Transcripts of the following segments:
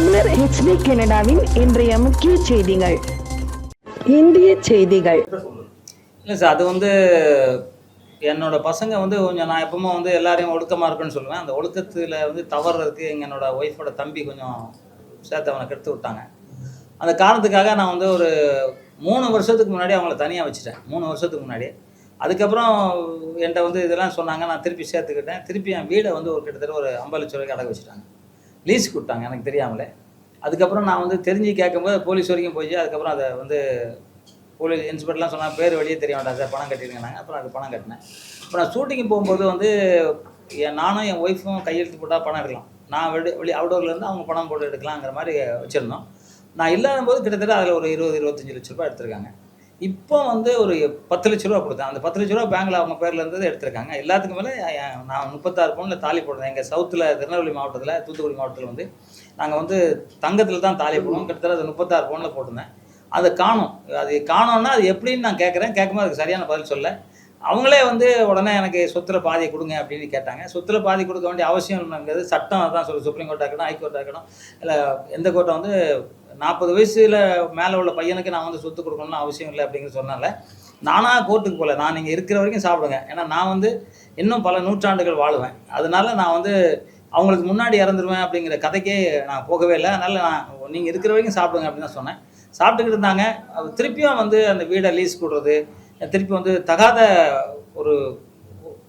தமிழர் ஹெச்டி கனடாவின் இன்றைய முக்கிய செய்திகள். இந்திய செய்திகள். இல்லை சார் அது வந்து என்னோட பசங்க வந்து கொஞ்சம் நான் எப்பவுமே வந்து எல்லாரையும் ஒழுக்கமாக இருப்பேன்னு சொல்லுவேன். அந்த ஒழுக்கத்தில் வந்து தவறு இருக்குது எங்கள் என்னோட ஒய்ஃபோட தம்பி கொஞ்சம் சேர்த்து அவனை கெடுத்து விட்டாங்க. அந்த காரணத்துக்காக நான் வந்து ஒரு மூணு வருஷத்துக்கு முன்னாடி அவங்கள தனியாக வச்சுட்டேன். மூணு வருஷத்துக்கு முன்னாடி அதுக்கப்புறம் என்கிட்ட வந்து இதெல்லாம் சொன்னாங்க. நான் திருப்பி சேர்த்துக்கிட்டேன். திருப்பி என் வீடை வந்து ஒரு கிட்டத்தட்ட ஒரு ஐம்பது லட்ச ரூபாய்க்கு அடகு வச்சுட்டாங்க. லீஸ் கொடுத்தாங்க எனக்கு தெரியாமலே. அதுக்கப்புறம் நான் வந்து தெரிஞ்சு கேட்கும்போது போலீஸ் வரைக்கும் போய் அதுக்கப்புறம் அதை வந்து போலீஸ் இன்ஸ்பெக்டர்லாம் சொன்னால் பேர் வெளியே தெரிய வேண்டாம் சார் பணம் கட்டிருங்க அப்புறம் அது பணம் கட்டினேன். அப்புறம் நான் ஷூட்டிங்கு போகும்போது வந்து என் நானும் என் ஒய்ஃபும் கையெழுத்து போட்டால் பணம் எடுக்கலாம். நான் வெளி வெளி அவுடோர்லேருந்து அவங்க பணம் போட்டு எடுக்கலாங்கிற மாதிரி வச்சுருந்தோம். நான் இல்லாத போது கிட்டத்தட்ட அதில் ஒரு இருபது இருபத்தஞ்சி லட்ச ரூபாய் எடுத்திருக்காங்க. இப்போ வந்து ஒரு பத்து லட்ச ரூபா கொடுத்தேன். அந்த பத்து லட்ச ரூபா பேங்க்கில் அவங்க பேரில் இருந்தது எடுத்திருக்காங்க. எல்லாத்துக்கு மேலே நான் முப்பத்தாறு பவுனில் தாலி போடுறேன். எங்கள் சவுத்தில் திருநெல்வேலி மாவட்டத்தில் தூத்துக்குடி மாவட்டத்தில் வந்து நாங்கள் வந்து தங்கத்தில் தான் தாலி போடுவோம். கிட்டத்தட்ட அது முப்பத்தாறு பவுனில் போட்டிருந்தேன். அதை காணும். அது காணோன்னா அது எப்படின்னு நான் கேட்குறேன். கேட்கும்போது அதுக்கு சரியான பதில் சொல்ல. அவங்களே வந்து உடனே எனக்கு சொத்துல பாதி கொடுங்க அப்படின்னு கேட்டாங்க. சொத்துல பாதி கொடுக்க வேண்டிய அவசியம் இல்லைங்கிறது சட்டம் அதான் சொல்லு சுப்ரீம் கோர்ட்டாக இருக்கணும் ஹைகோர்ட்டாக இருக்கணும் இல்லை எந்த கோர்ட்டை வந்து நாற்பது வயசில் மேலே உள்ள பையனுக்கு நான் வந்து சொத்து கொடுக்கணும்னு அவசியம் இல்லை அப்படிங்கிற சொன்னால நானாக கோர்ட்டுக்கு போகல. நான் நீங்கள் இருக்கிற வரைக்கும் சாப்பிடுங்க. ஏன்னா நான் வந்து இன்னும் பல நூற்றாண்டுகள் வாழுவேன். அதனால நான் வந்து அவங்களுக்கு முன்னாடி இறந்துருவேன் அப்படிங்கிற கதைக்கே நான் போகவே இல்லை. அதனால் நான் நீங்கள் இருக்கிற வரைக்கும் சாப்பிடுங்க அப்படின்னு தான் சொன்னேன். சாப்பிட்டுக்கிட்டு இருந்தாங்க. திருப்பியும் வந்து அந்த வீடை லீஸ் கொடுறது திருப்பி வந்து தகாத ஒரு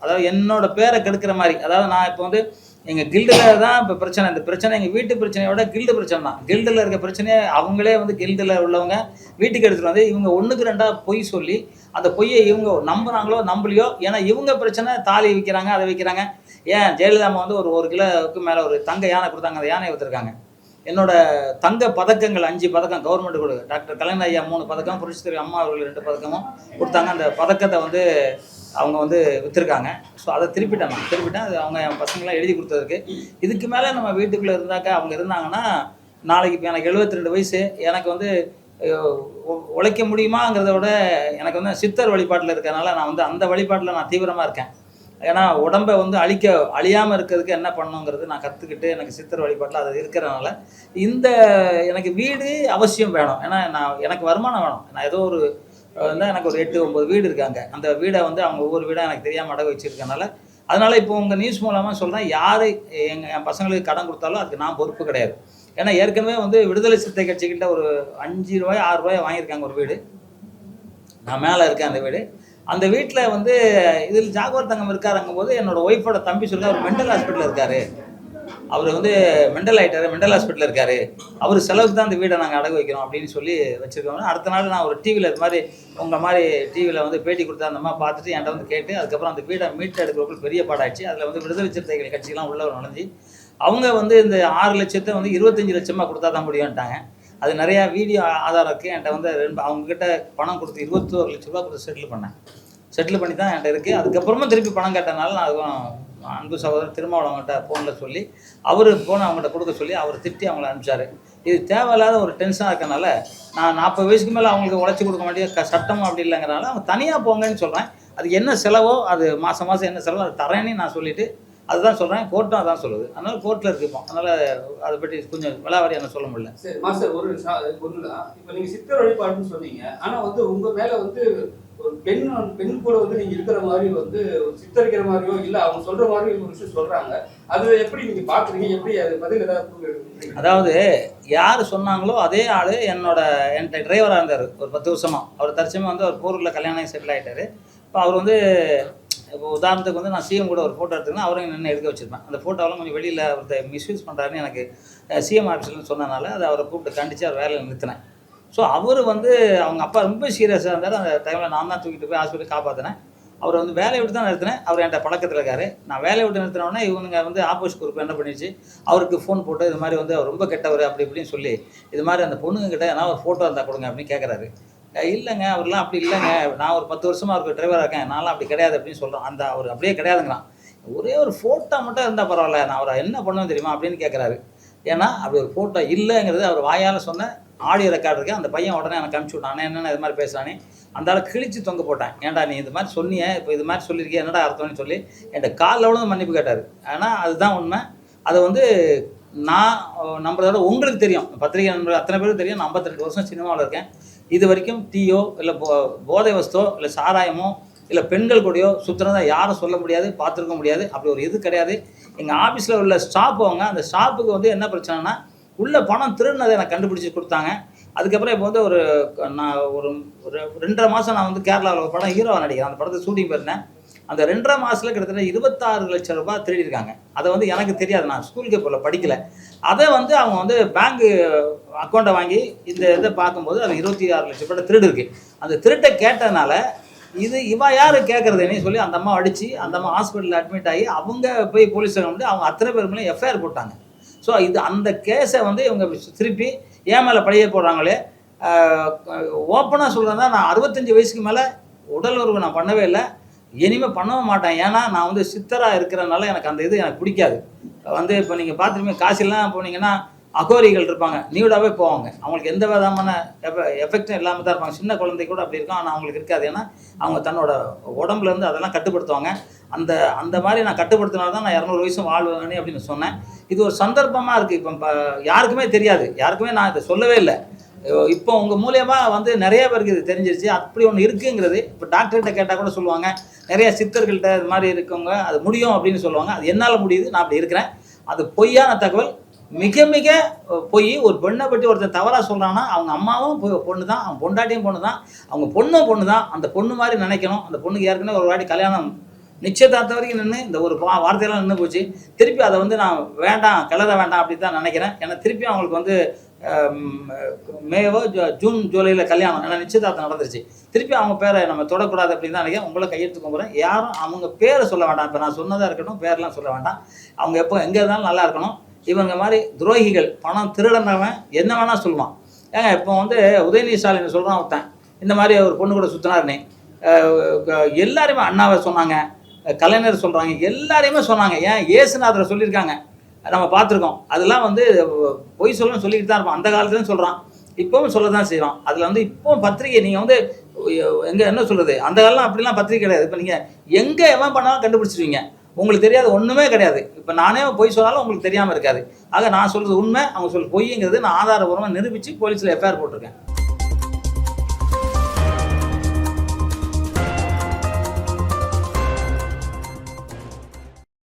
அதாவது என்னோட பேரை கெடுக்கிற மாதிரி அதாவது நான் இப்போ வந்து எங்கள் கில்டில் தான் இப்போ பிரச்சனை. இந்த பிரச்சனை எங்கள் வீட்டு பிரச்சனையோட கில்டு பிரச்சனை தான். கில்டில் இருக்க பிரச்சனையே அவங்களே வந்து கில்டில் உள்ளவங்க வீட்டுக்கு எடுத்துகிட்டு வந்து இவங்க ஒன்றுக்கு ரெண்டாக பொய் சொல்லி அந்த பொய்யை இவங்க நம்புகிறாங்களோ நம்பலையோ ஏன்னா இவங்க பிரச்சனை தாலி விற்கிறாங்க அதை விற்கிறாங்க ஏன் ஜெயலலிதா அம்மா வந்து ஒரு ஒரு கிலோவுக்கு மேலே ஒரு தங்க யானை கொடுத்தாங்க அந்த யானையை விற்றுருக்காங்க என்னோட தங்க பதக்கங்கள் அஞ்சு பதக்கம் கவர்மெண்ட் கொடுக்கு டாக்டர் கலைஞர் ஐயா மூணு பதக்கம் புரட்சித்துறை அம்மா அவர்கள் ரெண்டு பதக்கமும் கொடுத்தாங்க. அந்த பதக்கத்தை வந்து அவங்க வந்து விற்றுருக்காங்க ஸோ அதை திருப்பிட்டேன் நான். திருப்பிட்டேன். அது அவங்க என் பசங்களாம் எழுதி கொடுத்ததுக்கு. இதுக்கு மேலே நம்ம வீட்டுக்குள்ளே இருந்தாக்கா அவங்க இருந்தாங்கன்னா நாளைக்கு இப்போ எனக்கு 72 ரெண்டு வயசு எனக்கு வந்து உழைக்க முடியுமாங்கிறத விட எனக்கு வந்து சித்தர் வழிபாட்டில் இருக்கிறனால நான் வந்து அந்த வழிபாட்டில் நான் தீவிரமாக இருக்கேன். ஏன்னா உடம்பை வந்து அழிக்க அழியாமல் இருக்கிறதுக்கு என்ன பண்ணுங்கிறது நான் கற்றுக்கிட்டு எனக்கு சித்தர் வழிபாட்டில் அது இருக்கிறனால இந்த எனக்கு வீடு அவசியம் வேணும். ஏன்னா நான் எனக்கு வருமானம் வேணும். நான் ஏதோ ஒரு வந்து எனக்கு ஒரு எட்டு ஒம்பது வீடு இருக்காங்க. அந்த வீடை வந்து அவங்க ஒவ்வொரு வீடாக எனக்கு தெரியாமல் அடகு வச்சுருக்கனால அதனால் இப்போ உங்கள் நியூஸ் மூலமாக சொல்கிறேன் யார் எங்கள் என் பசங்களுக்கு கடன் கொடுத்தாலும் அதுக்கு நான் பொறுப்பு கிடையாது. ஏன்னா ஏற்கனவே வந்து விடுதலை சிறுத்தை கட்சிக்கிட்ட ஒரு அஞ்சு ரூபாய் ஆறு ரூபாய் வாங்கியிருக்காங்க ஒரு வீடு. நான் மேலே இருக்கேன் அந்த வீடு. அந்த வீட்டில் வந்து இதில் ஜாகுவார் தங்கம் இருக்காருங்கும் போது என்னோடய ஒய்ஃபோட தம்பி சொல்லி அவர் மென்டல் ஹாஸ்பிட்டலில் இருக்காரு. அவர் வந்து மெண்டல் ஆகிட்டாரு மெண்டல் ஹாஸ்பிட்டலில் இருக்காரு. அவர் செலவுக்கு தான் அந்த வீடை நாங்கள் அடகு வைக்கிறோம் அப்படின்னு சொல்லி வச்சுருக்கோம் அடுத்த நாள் நான் ஒரு டிவியில் இது மாதிரி உங்கள் மாதிரி டிவியில் வந்து பேட்டி கொடுத்தா அந்த மாதிரி பார்த்துட்டு என்கிட்ட வந்து கேட்டு அதுக்கப்புறம் அந்த வீடை மீட் எடுக்கிறவங்களுக்கு பெரிய பாடாச்சு அதில் வந்து விடுதலை சிறுத்தைகள் கட்சியெல்லாம் உள்ளவர் நுழைஞ்சி அவங்க வந்து இந்த ஆறு லட்சத்தை வந்து இருபத்தஞ்சி லட்சமாக கொடுத்தா தான் முடியும்ட்டாங்க. அது நிறையா வீடியோ ஆதாரம் இருக்குது என்கிட்ட வந்து ரெண்டு அவங்கக்கிட்ட பணம் கொடுத்து இருபத்தோரு லட்ச ரூபா கொடுத்து செட்டில் பண்ணேன். செட்டில் பண்ணி தான் என்கிட்ட இருக்குது அதுக்கப்புறமா திருப்பி பணம் கேட்டனால நான் அதுவும் அன்பு சகோதரர் அவங்கள்ட்ட ஃபோனில் சொல்லி அவர் ஃபோனை அவங்கள்ட்ட கொடுக்க சொல்லி அவர் திட்டி அவங்கள அனுப்பிச்சாரு. இது தேவையில்லாத ஒரு டென்ஷனாக இருக்கனால நான் நாற்பது வயசுக்கு மேலே அவங்களுக்கு உழைச்சி கொடுக்க வேண்டிய க சட்டம் அப்படி இல்லைங்கிறனால அவங்க தனியாக போங்கன்னு சொல்கிறேன் அது என்ன செலவோ அது மாதம் மாதம் என்ன செலவோ அது தரேன்னு நான் சொல்லிவிட்டு அதுதான் சொல்கிறேன் கோர்ட்டும் அதான் சொல்லுது. அதனால கோர்ட்டில் இருக்குப்போம் அதனால் அதை பற்றி கொஞ்சம் விளாவாரி என்ன சொல்ல முடியல. சரி மாஸ்டர் ஒரு நிமிஷம் அது இப்போ நீங்கள் சித்தர் வழிபாடுன்னு சொன்னீங்க. ஆனால் வந்து உங்கள் மேலே வந்து ஒரு பெண் பெண் கூட வந்து நீங்க இருக்கிற மாதிரி வந்து சித்தரிக்கிற மாதிரியோ இல்ல அவங்க சொல்ற மாதிரி ஒரு விஷயம் சொல்றாங்க. அது எப்படி நீங்க பாக்குறீங்க? எப்படி அது பதில் ஏதாவது அதாவது யார் சொன்னாங்களோ அதே ஆள் என்னோட என்கிட்ட டிரைவராக இருந்தார் ஒரு பத்து வருஷமா. அவர் தற்சயமாக வந்து அவர் போரூரில் கல்யாணம் செட்டில் ஆகிட்டாரு இப்போ அவர் வந்து இப்போ உதாரணத்துக்கு வந்து நான் சிஎம் கூட ஒரு ஃபோட்டோ எடுத்துக்கணும் அவரையும் நின்று எடுக்க வச்சிருப்பேன். அந்த ஃபோட்டோவெல்லாம் கொஞ்சம் வெளியில் ஒருத்தர் மிஸ்யூஸ் பண்ணுறாருன்னு எனக்கு சிஎம் ஆஃபீஸ்லன்னு சொன்னனால அதை அவரை கூப்பிட்டு கண்டித்து அவர் வேலையில் நிறுத்தினேன். ஸோ அவர் வந்து அவங்க அப்பா ரொம்ப சீரியஸாக இருந்தார். அந்த டைமில் நான் தான் தூக்கிட்டு போய் ஹாஸ்பிட்டல் காப்பாற்றினேன் அவர் வந்து வேலையை விட்டு தான் நிறுத்தினேன். அவர் என்கிட்ட பழக்கத்தில் இருக்காரு. நான் வேலையை விட்டு நிறுத்தினோடனே இவனுங்க வந்து ஆப்போசிட் குரூப் என்ன பண்ணிச்சு? அவருக்கு ஃபோன் போட்டு இது மாதிரி வந்து அவர் ரொம்ப கெட்டவர் அப்படி இப்படின்னு சொல்லி இது மாதிரி அந்த பொண்ணுங்க கிட்ட ஏன்னா ஒரு ஃபோட்டோ இருந்தால் கொடுங்க அப்படின்னு கேட்குறாரு இல்லைங்க அவர்லாம் அப்படி இல்லைங்க. நான் ஒரு பத்து வருஷமாக அவருக்கு டிரைவராக இருக்கேன். நான்லாம் அப்படி கிடையாது அப்படின்னு சொல்கிறேன் அந்த அவர் அப்படியே கிடையாதுங்கிறான். ஒரே ஒரு ஃபோட்டோ மட்டும் இருந்தால் பரவாயில்ல. நான் அவரை என்ன பண்ணுவேன் தெரியுமா? அப்படின்னு கேட்குறாரு ஏன்னா அப்படி ஒரு ஃபோட்டோ இல்லைங்கிறது அவர் வாயால் சொன்ன ஆடியோ ரெக்கார்ட் இருக்கு. அந்த பையன் உடனே எனக்கு அனுப்பிச்சு விட்டான். என்னென்ன இது மாதிரி பேசுகிறானே அந்த ஆளை கிழிச்சு தொங்க போட்டேன். ஏன்டா நீ இது மாதிரி சொன்னியே? இப்போ இது மாதிரி சொல்லியிருக்கிய என்னடா அர்த்தம்னு சொல்லி என்கிட்ட காலில் விழுந்து மன்னிப்பு கேட்டார். ஆனால் அதுதான் உண்மை. அதை வந்து நான் நம்மளோட உங்களுக்கு தெரியும். பத்திரிகை நண்பர்கள் அத்தனை பேருக்கு தெரியும். நான் 52 வருஷம் சினிமாவில் இருக்கேன். இது வரைக்கும் டீயோ இல்லை போ போதை வஸ்தோ இல்லை சாராயமோ இல்லை பெண்கள் கூடயோ சுற்றுறதா யாரும் சொல்ல முடியாது பார்த்துருக்க முடியாது. அப்படி ஒரு இது கிடையாது. எங்கள் ஆஃபீஸில் உள்ள ஸ்டாஃப் அவங்க அந்த ஸ்டாப்புக்கு வந்து என்ன பிரச்சனைனா உள்ள பணம் திருடினதை எனக்கு கண்டுபிடிச்சி கொடுத்தாங்க. அதுக்கப்புறம் இப்போ வந்து ஒரு நான் ஒரு ஒரு ரெண்டரை மாதம் நான் வந்து கேரளாவில் ஒரு படம் ஹீரோவாக நடிக்கிறேன். அந்த படத்தை ஷூட்டிங் போயிருந்தேன். அந்த ரெண்டரை மாதத்தில் கிட்டத்தட்ட இருபத்தாறு லட்சம் ரூபாய் திருடிருக்காங்க அதை வந்து எனக்கு தெரியாது. நான் ஸ்கூலுக்கு போல படிக்கல. அதை வந்து அவங்க வந்து பேங்க்கு அக்கௌண்ட்டை வாங்கி இந்த இதை பார்க்கும்போது அது இருபத்தி ஆறு லட்சம் ரூபாய் திருடு இருக்கு அந்த திருட்டை கேட்டதுனால இது இவ யார் கேட்குறதுன்னு சொல்லி அந்த அம்மா அடித்து அந்த அம்மா ஹாஸ்பிட்டலில் அட்மிட் ஆகி அவங்க போய் போலீஸ் வந்து அவங்க அத்தனை பேர் மேலே எஃப்ஐஆர் போட்டாங்க. ஸோ இது அந்த கேஸை வந்து இவங்க திருப்பி ஏன் மேலே பழைய போடுறாங்களே? ஓப்பனாக சொல்கிறேன்னா நான் அறுபத்தஞ்சு வயசுக்கு மேலே உடல் உறவு நான் பண்ணவே இல்லை. இனிமேல் பண்ணவும் மாட்டேன். ஏன்னா நான் வந்து சித்தராக இருக்கிறனால எனக்கு அந்த இது எனக்கு பிடிக்காது. வந்து இப்போ நீங்கள் பார்த்துருமே காசிலாம் போனீங்கன்னா அகோரிகள் இருப்பாங்க. நியூடாகவே போவாங்க. அவங்களுக்கு எந்த விதமான எஃபெக்டும் இல்லாமல் தான் இருப்பாங்க. சின்ன குழந்தை கூட அப்படி இருக்கும். ஆனால் அவங்களுக்கு இருக்காது. ஏன்னா அவங்க தன்னோட உடம்புலேருந்து அதெல்லாம் கட்டுப்படுத்துவாங்க. அந்த அந்த மாதிரி நான் கட்டுப்படுத்தினால தான் நான் இரநூறு வயசும் வாழ்வேனே அப்படின்னு சொன்னேன். இது ஒரு சந்தர்ப்பமாக இருக்குது இப்போ யாருக்குமே தெரியாது. யாருக்குமே நான் இதை சொல்லவே இல்லை. இப்போ உங்கள் மூலியமாக வந்து நிறைய பேருக்கு இது தெரிஞ்சிருச்சு. அப்படி ஒன்று இருக்குங்கிறது இப்போ டாக்டர்கிட்ட கேட்டால் கூட சொல்லுவாங்க. நிறைய சித்தர்கள்ட்ட இது மாதிரி இருக்கவங்க அது முடியும் அப்படின்னு சொல்லுவாங்க. அது என்னால் முடியுது. நான் அப்படி இருக்கிறேன். அது பொய்யான தகவல். மிக மிக போய் பொய் ஒரு பெண்ணை பற்றி ஒருத்தன் தவறாக சொல்கிறான்னா அவங்க அம்மாவும் பொ- பொண்ணு தான் அவங்க பொண்டாட்டியும் பொண்ணு தான் அவங்க பொண்ணும் பொண்ணு தான் அந்த பொண்ணு மாதிரி நினைக்கணும். அந்த பொண்ணுக்கு ஏற்கனவே ஒரு வாட்டி கல்யாணம் நிச்சயதார்த்தம் வரைக்கும் நின்று இந்த ஒரு வார்த்தையெல்லாம் நின்று போச்சு. திருப்பி அதை வந்து நான் வேண்டாம் கிளற வேண்டாம் அப்படி தான் நினைக்கிறேன். ஏன்னா திருப்பி அவங்களுக்கு வந்து மேவோ ஜூன் ஜூலையில் கல்யாணம் ஏன்னா நிச்சயதார்த்தம் நடந்துருச்சு. திருப்பி அவங்க பேரை நம்ம தொடக்கூடாது அப்படின்னு தான் நினைக்கிறேன். உங்களை கையெழுத்து கும்பிட்றேன். யாரும் அவங்க பேரை சொல்ல வேண்டாம். இப்போ நான் சொன்னதாக இருக்கட்டும் பேரெல்லாம் சொல்ல வேண்டாம். அவங்க எப்போ எங்கே இருந்தாலும் நல்லா இருக்கணும். இவங்க மாதிரி துரோகிகள் பணம் திருடனவன் என்ன வேணால் சொல்லுவான் ஏங்க இப்போ வந்து உதயநிதி ஸ்டாலின் சொல்கிறான் ஒருத்தன் இந்த மாதிரி ஒரு பொண்ணு கூட சுற்றினாருன்னு எல்லாருமே அண்ணாவை சொன்னாங்க கலைஞர் சொல்கிறாங்க எல்லாரையுமே சொன்னாங்க. ஏன்? ஏசுநாதரை சொல்லியிருக்காங்க. நம்ம பார்த்துருக்கோம். அதெல்லாம் வந்து பொய் சொல்லணும்னு சொல்லிட்டு தான் இருப்போம் அந்த காலத்துலேயும் சொல்கிறான் இப்போவும் சொல்ல தான் செய்வான். அதில் வந்து இப்போவும் பத்திரிகை நீங்கள் வந்து எங்கே என்ன சொல்கிறது அந்த காலம் அப்படிலாம் பத்திரிக்கை கிடையாது. இப்போ நீங்கள் எங்கே எவன் பண்ணாலும் கண்டுபிடிச்சிருவீங்க. உங்களுக்கு தெரியாது ஒன்றுமே கிடையாது. இப்போ நானே பொய் சொன்னாலும் உங்களுக்கு தெரியாமல் இருக்காது. ஆக நான் சொல்கிறது உண்மை அவங்க சொல்ற பொய்ங்கிறது நான் ஆதாரபூர்வமாக நிரூபித்து போலீஸில் எஃப்ஐஆர் போட்டிருக்கேன்.